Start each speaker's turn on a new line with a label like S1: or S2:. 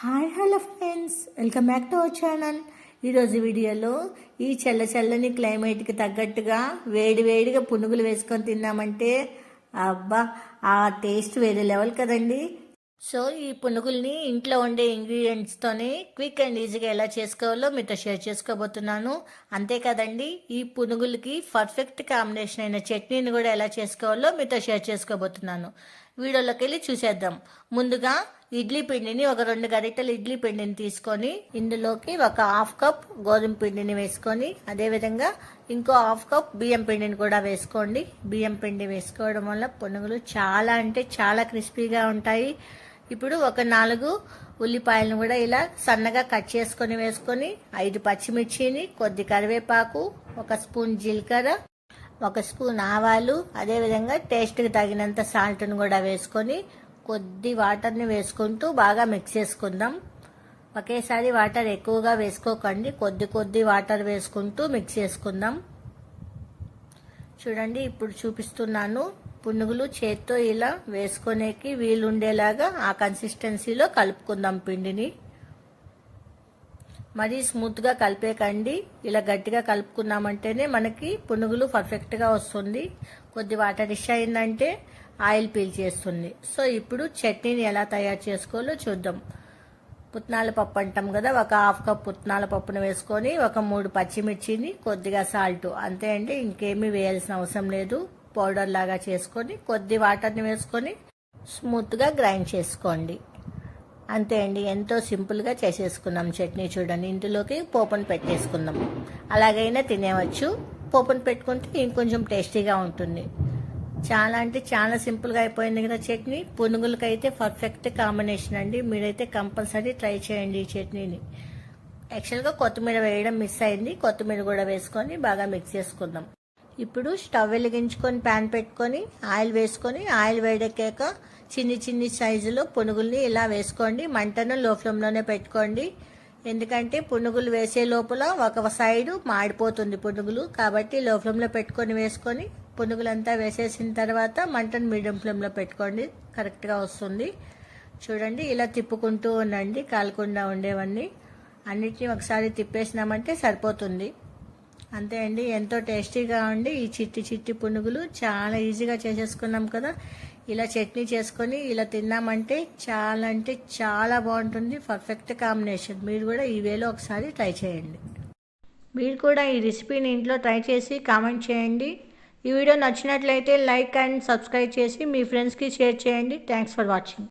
S1: Hi hello friends. Welcome back to our channel. ఈరోజు వీడియోలో ఈ చల్ల చల్లని క్లైమేట్కి తగ్గట్టుగా వేడి వేడిగా పునుగులు వేసుకొని తిన్నామంటే అబ్బా ఆ టేస్ట్ వేరే లెవెల్ కదండి. సో ఈ పునుగుల్ని ఇంట్లో ఉండే ఇంగ్రీడియంట్స్తోనే క్విక్ అండ్ ఈజీగా ఎలా చేసుకోవాలో మీతో షేర్ చేసుకోబోతున్నాను. అంతే కదండి ఈ పునుగులకి పర్ఫెక్ట్ కాంబినేషన్ అయిన చట్నీని కూడా ఎలా చేసుకోవాలో మీతో షేర్ చేసుకోబోతున్నాను. వీడియోలోకి వెళ్ళి చూసేద్దాం. ముందుగా ఇడ్లీ పిండిని ఒక రెండు గరిటెలు ఇడ్లీ పిండిని తీసుకొని ఇందులోకి ఒక హాఫ్ కప్ గోధుమ పిండిని వేసుకొని అదేవిధంగా ఇంకో హాఫ్ కప్ బియ్యం పిండిని కూడా వేసుకోండి. బియ్యం పిండి వేసుకోవడం వల్ల పునుగులు చాలా అంటే చాలా క్రిస్పీగా ఉంటాయి. ఇప్పుడు ఒక నాలుగు ఉల్లిపాయలను కూడా ఇలా సన్నగా కట్ చేసుకొని వేసుకొని ఐదు పచ్చిమిర్చిని కొద్ది కరివేపాకు ఒక స్పూన్ జీలకర్ర ఒక స్పూన్ ఆవాలు అదేవిధంగా టేస్ట్కి తగినంత సాల్ట్ను కూడా వేసుకొని కొద్ది వాటర్ని వేసుకుంటూ బాగా మిక్స్ చేసుకుందాం. ఒకేసారి వాటర్ ఎక్కువగా వేసుకోకండి. కొద్ది కొద్ది వాటర్ వేసుకుంటూ మిక్స్ చేసుకుందాం. చూడండి ఇప్పుడు చూపిస్తున్నాను పునుగులు చేత్తో ఇలా వేసుకునేకి వీలుండేలాగా ఆ కన్సిస్టెన్సీలో కలుపుకుందాం పిండిని. మరీ స్మూత్గా కలిపేకండి. ఇలా గట్టిగా కలుపుకున్నామంటేనే మనకి పునుగులు పర్ఫెక్ట్గా వస్తుంది. కొద్ది వాటర్ డిష్ అయిందంటే ఆయిల్ పీల్ చేస్తుంది. సో ఇప్పుడు చట్నీని ఎలా తయారు చేసుకోవాలో చూద్దాం. పుట్నాల పప్పు అంటాం కదా ఒక హాఫ్ కప్ పుట్నాల పప్పును వేసుకొని ఒక మూడు పచ్చిమిర్చిని కొద్దిగా సాల్ట్ అంతే అండి ఇంకేమీ వేయాల్సిన అవసరం లేదు. పౌడర్ లాగా చేసుకొని కొద్ది వాటర్ని వేసుకొని స్మూత్గా గ్రైండ్ చేసుకోండి. అంతే అండి ఎంతో సింపుల్గా చేసేసుకున్నాం చట్నీ చూడండి. ఇందులోకి పోపును పెట్టేసుకుందాం. అలాగైనా తినేవచ్చు పోపును పెట్టుకుంటే ఇంకొంచెం టేస్టీగా ఉంటుంది. చాలా అంటే చాలా సింపుల్గా అయిపోయింది కదా చట్నీ. పునుగులకైతే పర్ఫెక్ట్ కాంబినేషన్ అండి. మీరైతే కంపల్సరీ ట్రై చేయండి ఈ చట్నీని. యాక్చువల్గా కొత్తిమీర వేయడం మిస్ అయింది. కొత్తిమీర కూడా వేసుకొని బాగా మిక్స్ చేసుకుందాం. ఇప్పుడు స్టవ్ వెలిగించుకొని ప్యాన్ పెట్టుకొని ఆయిల్ వేసుకొని ఆయిల్ వేడెక్కాక చిన్ని చిన్ని సైజులో పునుగుల్ని ఇలా వేసుకోండి. మంటను లో ఫ్లేమ్లోనే పెట్టుకోండి. ఎందుకంటే పునుగులు వేసే లోపల ఒక సైడు మాడిపోతుంది పునుగులు. కాబట్టి లో ఫ్లేమ్లో పెట్టుకొని వేసుకొని పునుగులంతా వేసేసిన తర్వాత మంటను మీడియం ఫ్లేమ్లో పెట్టుకోండి. కరెక్ట్గా వస్తుంది. చూడండి ఇలా తిప్పుకుంటూ ఉండండి. కాలకుండా ఉండేవన్నీ. అన్నిటినీ ఒకసారి తిప్పేసినామంటే సరిపోతుంది. అంతే అండి. ఎంతో టేస్టీగా ఉండి ఈ చిట్టి చిట్టి పునుగులు చాలా ఈజీగా చేసేసుకున్నాం కదా. ఇలా చట్నీ చేసుకొని ఇలా తిన్నామంటే చాలా అంటే చాలా బాగుంటుంది. Perfect combination. మీరు కూడా ఈ వేలో ఒకసారి ట్రై చేయండి. మీరు కూడా ఈ రెసిపీని ఇంట్లో ట్రై చేసి కామెంట్ చేయండి. ఈ వీడియో నచ్చినట్లయితే లైక్ అండ్ సబ్స్క్రైబ్ చేసి మీ ఫ్రెండ్స్కి షేర్ చేయండి. Thanks for watching.